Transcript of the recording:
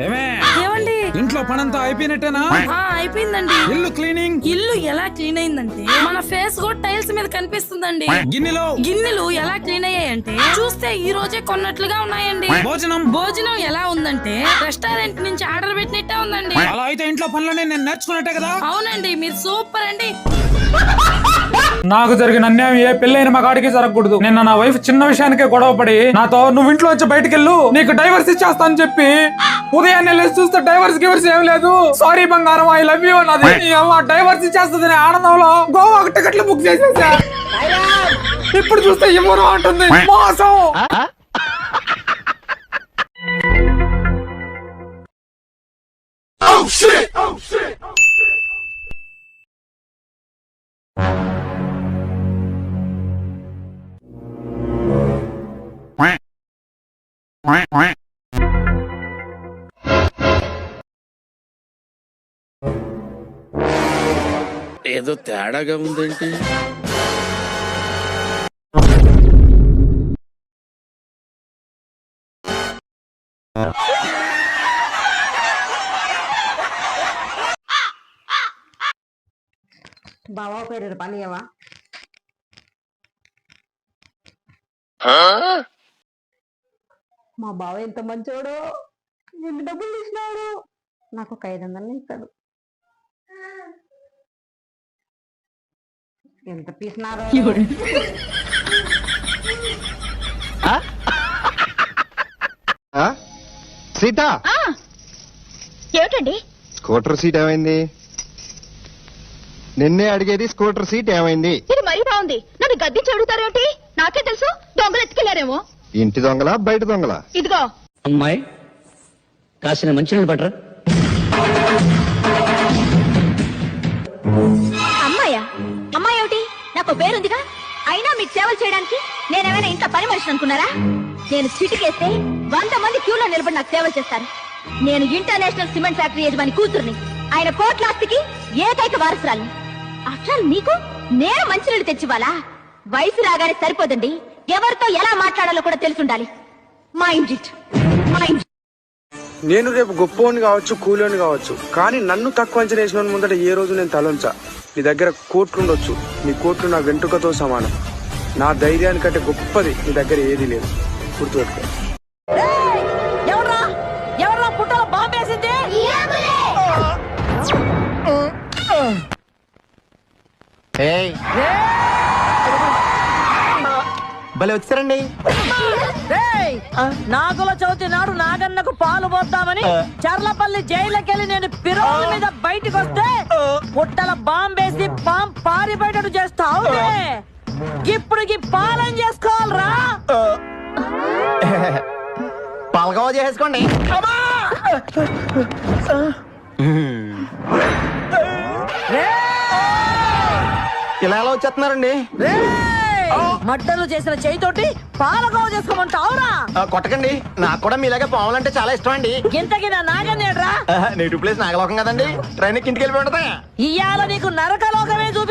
ఏమే? ఏమండి? ఇంట్లో పనంతా అయిపోయినట్టేనా? ఆ అయిపోయిందండి. ఇల్లు క్లీనింగ్? ఇల్లు ఎలా క్లీన్ అయిందంటే మన ఫేస్ కూడా టైల్స్ మీద కనిపిస్తుందండి. గిన్నెలో? గిన్నెలు ఎలా క్లీన్ అయ్యాయంటే చూస్తే ఈ రోజే కొన్నట్లుగా ఉన్నాయండి. భోజనం? భోజనం ఎలా ఉందంటే రెస్టారెంట్ నుంచి ఆర్డర్ పెట్టినట్టే ఉందండి. అలా అయితే ఇంట్లో పనులనే నేను నేర్చుకున్నట్టే కదా? అవునండి మీరు సూపర్ అండి. నాకు జరిగిన అన్యాయం ఏ పెళ్ళైన మగాడికి జరగకూడదు. నిన్న నా వైఫ్ చిన్న విషయానికే గొడవ పడి నాతో నువ్వు ఇంట్లో వచ్చి బయటకెళ్ళు నీకు డైవర్స్ ఇచ్చేస్తా అని చెప్పి ఉదయాన్నే లేచి చూస్తే డైవర్స్ గివర్స్ ఏం లేదు. సారీ బంగారం ఐ లవ్ యూ అన్నది. డైవర్స్ ఇచ్చేస్తుంది ఆనందంలో గోవాకు టికెట్లు బుక్ చేసేసా. ఇప్పుడు చూస్తే ఇవ్వరు అంటుంది. మోసం. ఏదో తేడాగా ఉందేంటి? బావా పేరు పనియవా మా బావ ఎంత మంచోడు ఎన్ని డబ్బులు ఇచ్చినాడు నాకు ఒక ఐదు వందలు ఇస్తాడు. ఎంత పీసినారు సీత? ఏమిటండి? స్కూటర్ సీట్ ఏమైంది? నిన్నే అడిగేది స్కూటర్ సీట్ ఏమైంది? ఇది మరీ బాగుంది. నన్ను గద్దించి అడుగుతారేమిటి? నాకే తెలుసు. దొంగలు ఎత్తుకెళ్ళారేమో. ఇంటి దొంగల బయట దొంగల? ఇదిగో. అమ్మాయి కాసిన మంచినీళ్ళు పట్టరా? నాకు పేరుందిగా? అయినా మీకు సేవలు చేయడానికి నేనేమైనా ఇంట్లో పని మనిషి అనుకున్నారా? నేను చిటికేస్తే వంద మంది క్యూలో నిలబడి నాకు సేవలు చేస్తారు. నేను ఇంటర్నేషనల్ సిమెంట్ ఫ్యాక్టరీ యజమాని కూతుర్ని. ఆయన కోట్ల ఆస్తికి ఏకైక వారసురాలు అసలు నీకు నేను మంచినీళ్ళు తెచ్చివ్వాలా? వయసు రాగానే సరిపోదండి. ఎవరితో ఎలా మాట్లాడాలో కూడా తెలుసుండాలి. మైండ్ ఇట్ మైండ్ నేను రేపు గొప్పవాడిని కావచ్చు కూలోని కావచ్చు. కానీ నన్ను తక్కువ అంచనా వేసిన ముందట ఏ రోజు నేను తలంచా. నీ దగ్గర కోట్లు ఉండొచ్చు నీ కోట్లు నా వెంట్రుకతో సమానం. నా ధైర్యానికంటే గొప్పది నీ దగ్గర ఏది లేదు. గుర్తుపెట్టుకో. పుట్టలో బాంబేసింది? భలే వచ్చారండి. నాగుల చవితి నాడు నాగన్నకు పాలు పోద్దామని చర్లపల్లి జైలుకెళ్ళి నేను పిరోల మీద బయటికి వస్తే పుట్టల బాంబేసి బాంబ్ పారిపోయేటట్టు చేస్తావు ఇప్పుడు ఈ పాలన చేసుకోవాలరా. పాలగవ చేసుకోండి ఇలా ఎలా వచ్చేస్తున్నారండి? మడ్డలు చేసిన చేయితోటి పాలకోవ చేసుకోమంటావురా? కొట్టకండి. నాకు కూడా మీలాగే పావులంటే చాలా ఇష్టం అండి ఇంతకి నా నాగన్నేడ్రా నేటివ్ ప్లేస్ నాగలోకం కదండి. ట్రైన్ ఇంటికి వెళ్ళిపోయి ఉంటుందా? ఇయ్యాల నీకు నరకలోకమే చూపి